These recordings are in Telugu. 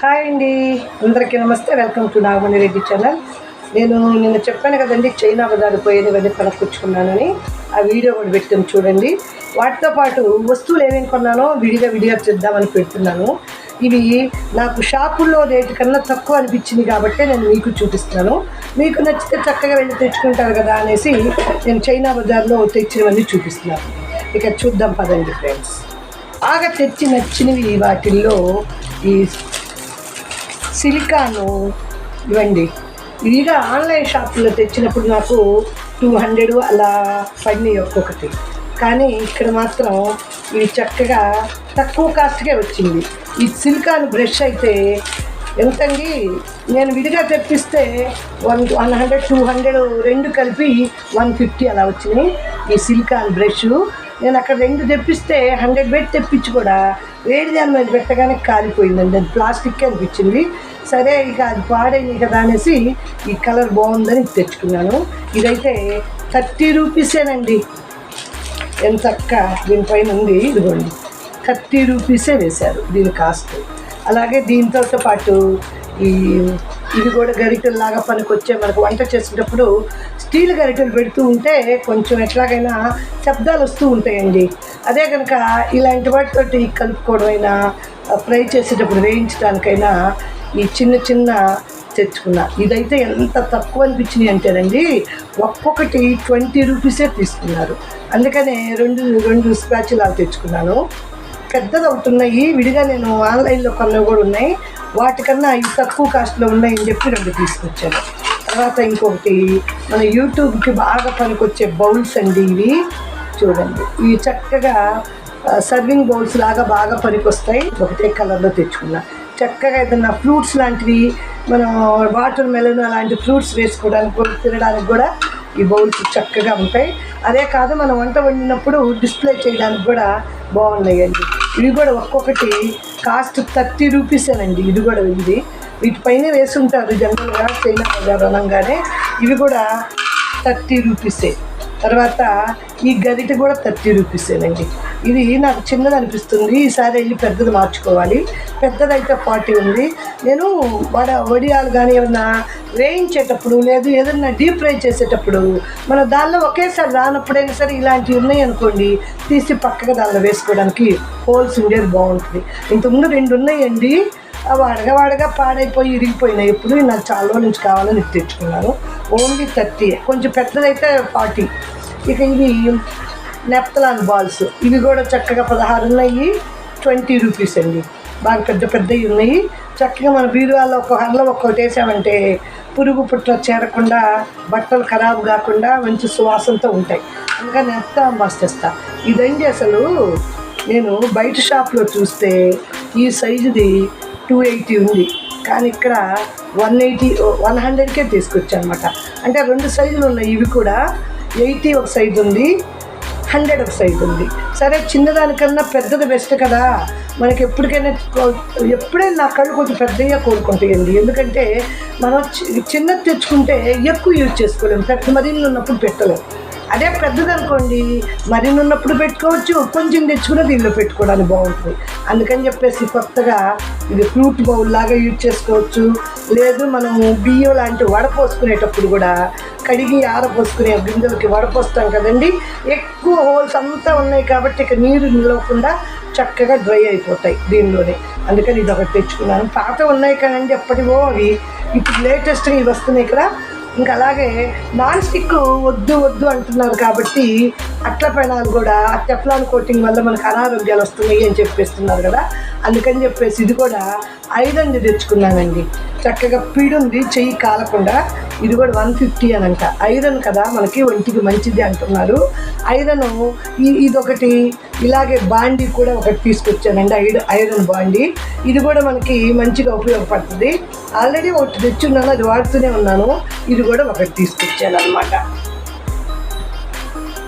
హాయ్ అండి. అందరికీ నమస్తే. Welcome to Nagamani Reddy channel నేను నిన్న చెప్పాను కదండి చైనా బజారు పోయేది కొనుక్కొచ్చుకున్నానని ఆ వీడియో కూడా పెట్టాను చూడండి. వాటితో పాటు వస్తువులు ఏమేమి కొన్నానో విడిగా విడిగా చేద్దామని పెడుతున్నాను. ఇవి నాకు షాపుల్లో రేటు కన్నా తక్కువ అనిపించింది కాబట్టి నేను మీకు చూపిస్తాను. మీకు నచ్చితే చక్కగా వెళ్ళి తెచ్చుకుంటారు కదా అనేసి నేను చైనా బజార్లో తెచ్చినవన్నీ చూపిస్తున్నాను. ఇక చూద్దాం పదండి ఫ్రెండ్స్ బాగా తెచ్చి నచ్చినవి వాటిల్లో ఈ సిలికాను. ఇవ్వండి. ఇదిగా ఆన్లైన్ షాప్లో తెచ్చినప్పుడు నాకు టూ హండ్రెడ్ అలా పడినాయి ఒక్కొక్కటి. కానీ ఇక్కడ మాత్రం ఇవి చక్కగా తక్కువ కాస్ట్కే వచ్చింది. ఈ సిలికాన్ బ్రష్ అయితే ఎంతండి? నేను విడిగా తెప్పిస్తే one one hundred two hundred రెండు కలిపి వన్ ఫిఫ్టీ అలా వచ్చినాయి. ఈ సిలికాన్ బ్రష్ నేను అక్కడ రెండు తెప్పిస్తే హండ్రెడ్ బెడ్ తెప్పించి కూడా వేడి దాని మీద పెట్టగానే కాలిపోయిందండి. అది ప్లాస్టిక్ అనిపించింది. సరే ఇక అది పాడైంది కదా అనేసి ఈ కలర్ బాగుందని తెచ్చుకున్నాను. ఇదైతే థర్టీ రూపీసేనండి ఎంత అక్క దీనిపైన ఉంది? ఇదిగోండి. థర్టీ రూపీసే వేశారు దీని కాస్ట్. అలాగే దీంతో పాటు ఈ ఇవి కూడా గరిటెల్లాగా పనికొచ్చే మనకు వంట చేసేటప్పుడు స్టీల్ గరిటెలు పెడుతూ ఉంటే కొంచెం ఎట్లాగైనా శబ్దాలు వస్తూ ఉంటాయండి. అదే కనుక ఇలాంటి వాటితోటి కలుపుకోవడం అయినా ఫ్రై చేసేటప్పుడు వేయించడానికైనా ఈ చిన్న చిన్న తెచ్చుకున్నా. ఇదైతే ఎంత తక్కువ అనిపించినాయి అంటేనండి ఒక్కొక్కటి ట్వంటీ రూపీసే తీసుకున్నారు. అందుకనే రెండు రెండు స్క్రాచ్లు అవి తెచ్చుకున్నాను. పెద్దది ఒకటి ఉన్నాయి విడిగా నేను ఆన్లైన్లో కొన్నవి కూడా ఉన్నాయి. వాటికన్నా ఇవి తక్కువ కాస్ట్లో ఉన్నాయని చెప్పి రెండు తీసుకొచ్చాను. తర్వాత ఇంకొకటి మన యూట్యూబ్కి బాగా పనికొచ్చే బౌల్స్ అండి ఇవి. చూడండి. ఇవి చక్కగా సర్వింగ్ బౌల్స్ లాగా బాగా పనికొస్తాయి. ఒకటే కలర్లో తెచ్చుకున్నా. చక్కగా ఏదైనా ఫ్రూట్స్ లాంటివి మనం వాటర్ మెలన్ అలాంటి ఫ్రూట్స్ వేసుకోవడానికి కూడా తినడానికి కూడా ఈ బౌల్స్ చక్కగా ఉంటాయి. అదే కాదు మనం వంట వండినప్పుడు డిస్ప్లే చేయడానికి కూడా బాగున్నాయండి ఇవి కూడా ఒక్కొక్కటి కాస్ట్ థర్టీ రూపీసేనండి ఇది కూడా ఇది. వీటిపైన వేసుంటారు జనరల్గా చైనా బజార్ అనగానే. ఇవి కూడా థర్టీ రూపీసే. తర్వాత ఈ గరిట కూడా థర్టీ రూపీసేనండి. ఇది నాకు చిన్నది అనిపిస్తుంది. ఈసారి వెళ్ళి పెద్దది మార్చుకోవాలి. పెద్దదైతే ఫార్టీ ఉంది. నేను వడ వడియాలు కానీ ఏమన్నా వేయించేటప్పుడు లేదు ఏదన్నా డీప్ ఫ్రై చేసేటప్పుడు మన దానిలో ఒకేసారి రానప్పుడైనా సరే ఇలాంటివి ఉన్నాయి అనుకోండి తీసి పక్కగా దానిలో వేసుకోవడానికి హోల్స్ ఉండేది బాగుంటుంది. ఇంతకుముందు రెండు ఉన్నాయండి. అవి అడగ వాడగా పాడైపోయి ఇరిగిపోయినాయి. ఎప్పుడు నాకు చాలా రోజుల నుంచి కావాలని తెచ్చుకున్నాను. Only thirty. కొంచెం పెద్దదైతే ఫార్టీ. ఇక ఇది నెప్తలాన్ బాల్స్. ఇవి కూడా చక్కగా పదహారు ఉన్నాయి ట్వంటీ రూపీస్ అండి. బాగా పెద్ద పెద్దవి ఉన్నాయి. చక్కగా మన బీరువాలో ఒక హర్లో ఒక్కొక్కటి వేసామంటే పురుగు పుట్ట చేరకుండా బట్టలు ఖరాబ్ కాకుండా మంచి సువాసనతో ఉంటాయి. అందుకని నెత్త మస్తిస్తా ఇదండి అసలు నేను బయట షాప్లో చూస్తే ఈ సైజుది టూ ఎయిటీ ఉంది. కానీ ఇక్కడ వన్ ఎయిటీ వన్ హండ్రెడ్కే తీసుకొచ్చా అనమాట అంటే రెండు సైజులు ఉన్నాయి. ఇవి కూడా ఎయిటీ ఒక సైజు ఉంది. హండ్రెడ్ ఒక సైజు ఉంది. సరే చిన్నదానికన్నా పెద్దది బెస్ట్ కదా. మనకి ఎప్పటికైనా ఎప్పుడైనా నా కళ్ళు కొంచెం పెద్దగా కోరుకుంటాయండి ఎందుకంటే మనం చి- చిన్నది తెచ్చుకుంటే ఎక్కువ యూజ్ చేసుకోలేము పెద్ద మరీళ్ళు ఉన్నప్పుడు పెట్టలేము అదే పెద్దది అనుకోండి పెట్టుకోవచ్చు కొంచెం తెచ్చుకున్న దీనిలో పెట్టుకోవడానికి బాగుంటుంది. అందుకని చెప్పేసి కొత్తగా ఇది ఫ్రూట్ బౌల్ లాగా యూజ్ చేసుకోవచ్చు. లేదు మనము బియ్యం లాంటి వడపోసుకునేటప్పుడు కూడా కడిగి ఆరపోసుకునే గింజలకి వడపోస్తాం కదండి. ఎక్కువ హోల్స్ అంతా ఉన్నాయి కాబట్టి ఇక నీరు నిలవకుండా చక్కగా డ్రై అయిపోతాయి దీనిలోనే. అందుకని ఇది ఒకటి తెచ్చుకున్నాను. పాత ఉన్నాయి కదండి ఎప్పటివో అవి. ఇప్పుడు లేటెస్ట్గా ఇవి వస్తున్నాయి కదా ఇంకా అలాగే నాన్ స్టిక్ వద్దు వద్దు అంటున్నారు కాబట్టి అట్ల పెనాలు కూడా టెఫ్లాన్ కోటింగ్ వల్ల మనకు అనారోగ్యాలు వస్తున్నాయి అని చెప్పేస్తున్నారు కదా. అందుకని చెప్పేసి ఇది కూడా ఐరన్ తెచ్చుకున్నానండి. చక్కగా పీడుంది చెయ్యి కాలకుండా. ఇది కూడా వన్ ఫిఫ్టీ అని అంట ఐరన్ కదా మనకి ఒంటికి మంచిది అంటున్నారు. ఐరన్ ఈ ఇదొకటి ఇలాగే బాండీ కూడా ఒకటి తీసుకొచ్చానండి ఐరన్ ఐరన్ బాండీ. ఇది కూడా మనకి మంచిగా ఉపయోగపడుతుంది. ఆల్రెడీ ఒకటి తెచ్చున్నాను అది వాడుతూనే ఉన్నాను. ఇది కూడా ఒకటి తీసుకొచ్చాను అనమాట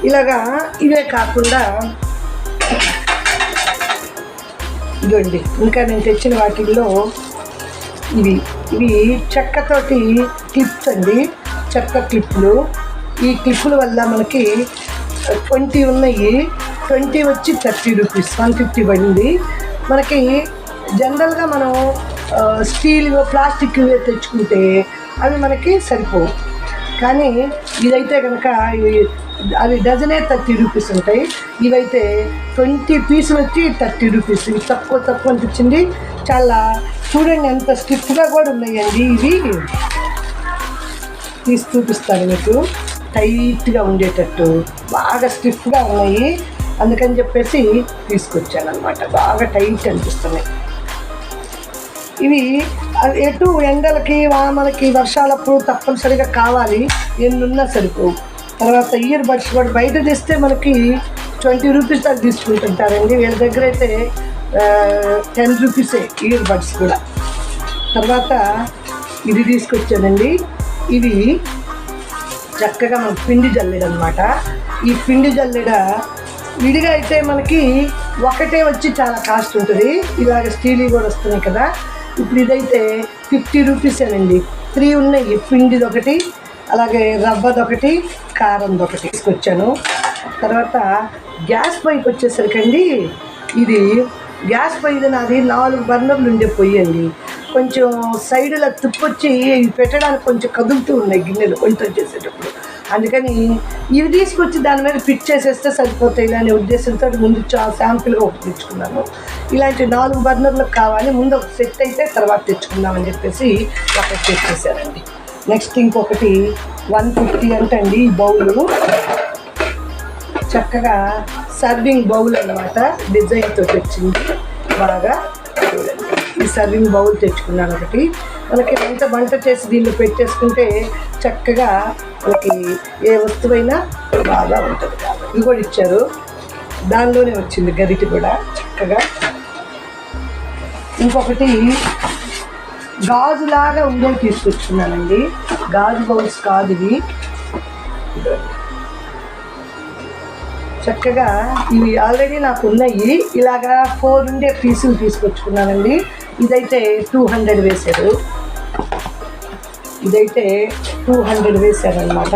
ఇలాగా ఇవే కాకుండా ఇదండి ఇంకా నేను తెచ్చిన వాటిల్లో ఇవి ఇవి చెక్కతోటి క్లిప్స్ అండి. చెక్క క్లిప్లు ఈ క్లిప్పుల వల్ల మనకి ట్వంటీ ఉన్నాయి. ట్వంటీ వచ్చి థర్టీ రూపీస్. వన్ ఫిఫ్టీ పడింది. మనకి జనరల్గా మనం స్టీల్ ప్లాస్టిక్ తెచ్చుకుంటే అవి మనకి సరిపోవు. కానీ ఇదైతే కనుక అవి డజనే థర్టీ రూపీస్ ఉంటాయి. ఇవైతే ట్వంటీ పీసులు వచ్చి థర్టీ రూపీస్. ఇవి తక్కువ తక్కువ అనిపించింది. చాలా చూడండి ఎంత స్టిఫ్గా కూడా ఉన్నాయండి ఇవి. తీసి చూపిస్తాను మీకు. టైట్గా ఉండేటట్టు బాగా స్టిఫ్గా ఉన్నాయి. అందుకని చెప్పేసి తీసుకొచ్చాను అనమాట బాగా టైట్ అనిపిస్తున్నాయి. ఇవి ఎటు ఎండలకి వామలకి వర్షాలప్పుడు తప్పనిసరిగా కావాలి. ఎన్నున్నా సరిపోవు తర్వాత ఇయర్ బడ్స్ కూడా బయట తెస్తే మనకి ట్వంటీ రూపీస్ దాకా తీసుకుంటుంటారండి. వీళ్ళ దగ్గర అయితే టెన్ రూపీసే ఇయర్ బడ్స్ కూడా. తర్వాత ఇది తీసుకొచ్చానండి. ఇవి చక్కగా మనకు పిండి జల్లెడ అనమాట ఈ పిండి జల్లెడ విడిగా అయితే మనకి ఒకటే వచ్చి చాలా కాస్ట్ ఉంటుంది. ఇలాగ స్టీల్ కూడా వస్తున్నాయి కదా. ఇప్పుడు ఇదైతే ఫిఫ్టీ రూపీసేనండి త్రీ ఉన్నాయి. పిండిది ఒకటి అలాగే రవ్వది ఒకటి కారంది ఒకటి తీసుకొచ్చాను. తర్వాత గ్యాస్ పైకి వచ్చేసరికండి ఇది గ్యాస్ పొయ్యి నాది నాలుగు బర్నర్లు ఉండే పొయ్యి అండి. కొంచెం సైడ్లో తుప్పొచ్చి ఇవి పెట్టడానికి కొంచెం కదులుతూ ఉన్నాయి గిన్నెలు వంట చేసేటప్పుడు. అందుకని ఇవి తీసుకొచ్చి దాని మీద ఫిట్ చేసేస్తే సరిపోతాయి అనే ఉద్దేశంతో ముందు చా శాంపుల్గా ఒకటి తెచ్చుకున్నాను. ఇలాంటి నాలుగు బర్నర్లకు కావాలి ముందు ఒక సెట్ అయితే తర్వాత తెచ్చుకుందామని చెప్పేసి ఒకటి తెచ్చేసారండి నెక్స్ట్ ఇంకొకటి వన్ ఫిఫ్టీ అంటండి ఈ బౌలు. చక్కగా సర్వింగ్ బౌల్ అన్నమాట డిజైన్తో తెచ్చింది బాగా ఈ సర్వింగ్ బౌల్ తెచ్చుకున్నాను ఒకటి. మనకి ఎంత వంట చేసి దీనిలో పెట్టేసుకుంటే చక్కగా మనకి ఏ వస్తువైనా బాగా ఉంటుంది. ఇది కూడా ఇచ్చారు. దానిలోనే వచ్చింది గరిటి కూడా చక్కగా. ఇంకొకటి గాజులాగా ఉండేవి తీసుకొచ్చుకున్నానండి. గాజు బౌల్స్ కాదు ఇవి. చక్కగా ఇవి ఆల్రెడీ నాకు ఉన్నాయి. ఇలాగా ఫోర్ ఉండే పీసులు తీసుకొచ్చుకున్నానండి. ఇదైతే టూ హండ్రెడ్ వేశారు. ఇదైతే టూ హండ్రెడ్ వేశారనమాట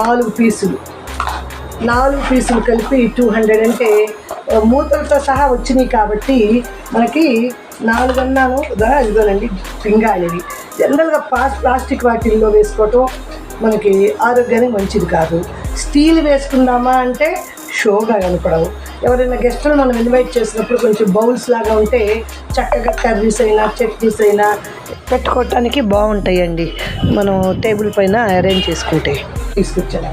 నాలుగు పీసులు నాలుగు పీసులు కలిపి టూ హండ్రెడ్ అంటే మూతలతో సహా వచ్చినాయి కాబట్టి మనకి నాలుగు అన్నాను. కదా ఇదిగోనండి పింగాళివి జనరల్గా ప్లాస్ ప్లాస్టిక్ వాటిల్లో వేసుకోవటం మనకి ఆరోగ్యానికి మంచిది కాదు. స్టీల్ వేసుకుందామా అంటే షోగా కనపడవు. ఎవరైనా గెస్ట్లు మనం ఇన్వైట్ చేసినప్పుడు కొంచెం బౌల్స్ లాగా ఉంటే చక్కగా కర్రీస్ అయినా చట్నీస్ అయినా పెట్టుకోవటానికి బాగుంటాయండి. మనం టేబుల్ పైన అరేంజ్ చేసుకుంటే. తీసుకొచ్చాను.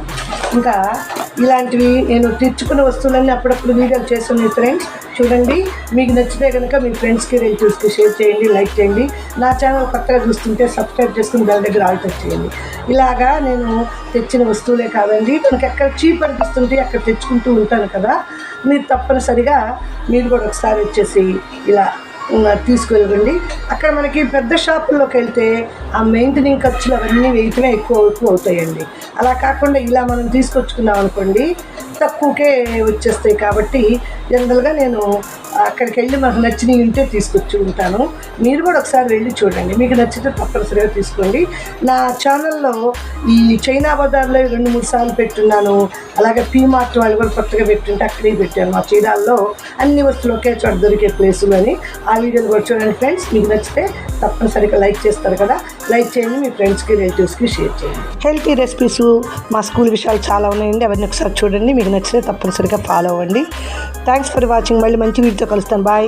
ఇంకా ఇలాంటివి నేను తెచ్చుకున్న వస్తువులన్నీ అప్పుడప్పుడు వీడియోలు చేస్తున్నాయి ఫ్రెండ్స్ చూడండి. మీకు నచ్చితే కనుక మీ ఫ్రెండ్స్కి రిలేటివ్స్కి షేర్ చేయండి లైక్ చేయండి. నా ఛానల్ కొత్తగా చూస్తుంటే సబ్స్క్రైబ్ చేసుకుని బెల్ దగ్గర ఆల్ టచ్ చేయండి. ఇలాగా నేను తెచ్చిన వస్తువులే కాదండి. మనకి ఎక్కడ చీప్ అనిపిస్తుంటే అక్కడ తెచ్చుకుంటూ ఉంటాను కదా. మీరు తప్పనిసరిగా మీరు కూడా ఒకసారి వచ్చేసి ఇలా ఉన్న తీసుకువెళ్ళండి అక్కడ మనకి పెద్ద షాపుల్లోకి వెళ్తే ఆ మెయింటెనింగ్ ఖర్చులు అవన్నీ వేయటమే ఎక్కువ ఎక్కువ అవుతాయండి. అలా కాకుండా ఇలా మనం తీసుకొచ్చుకున్నాం అనుకోండి తక్కువకే వచ్చేస్తాయి కాబట్టి జనరల్గా నేను అక్కడికి వెళ్ళి మాకు నచ్చినవి ఉంటే తీసుకొచ్చి ఉంటాను. మీరు కూడా ఒకసారి వెళ్ళి చూడండి. మీకు నచ్చితే తప్పనిసరిగా తీసుకోండి. నా ఛానల్లో ఈ చైనా బజార్లో రెండు మూడు సార్లు పెట్టున్నాను. అలాగే పీ మార్ట్ వాళ్ళు కూడా కొత్తగా పెట్టుంటే అక్కడే పెట్టాను. మా చీరాల్లో అన్ని వస్తువులు ఒకే చోట దొరికే ప్లేసులు అని. ఆ వీడియోలు కూడా చూడండి ఫ్రెండ్స్. మీకు నచ్చితే తప్పనిసరిగా లైక్ చేస్తారు కదా. లైక్ చేయండి మీ ఫ్రెండ్స్కి రిలేటివ్స్కి షేర్ చేయండి. హెల్తీ రెసిపీస్ మా స్కూల్ విషయాలు చాలా ఉన్నాయండి. అవన్నీ ఒకసారి చూడండి. మీకు నచ్చితే తప్పనిసరిగా ఫాలో అవ్వండి. Thanks for watching. మళ్ళీ మంచి వీడియో લોકલ બાય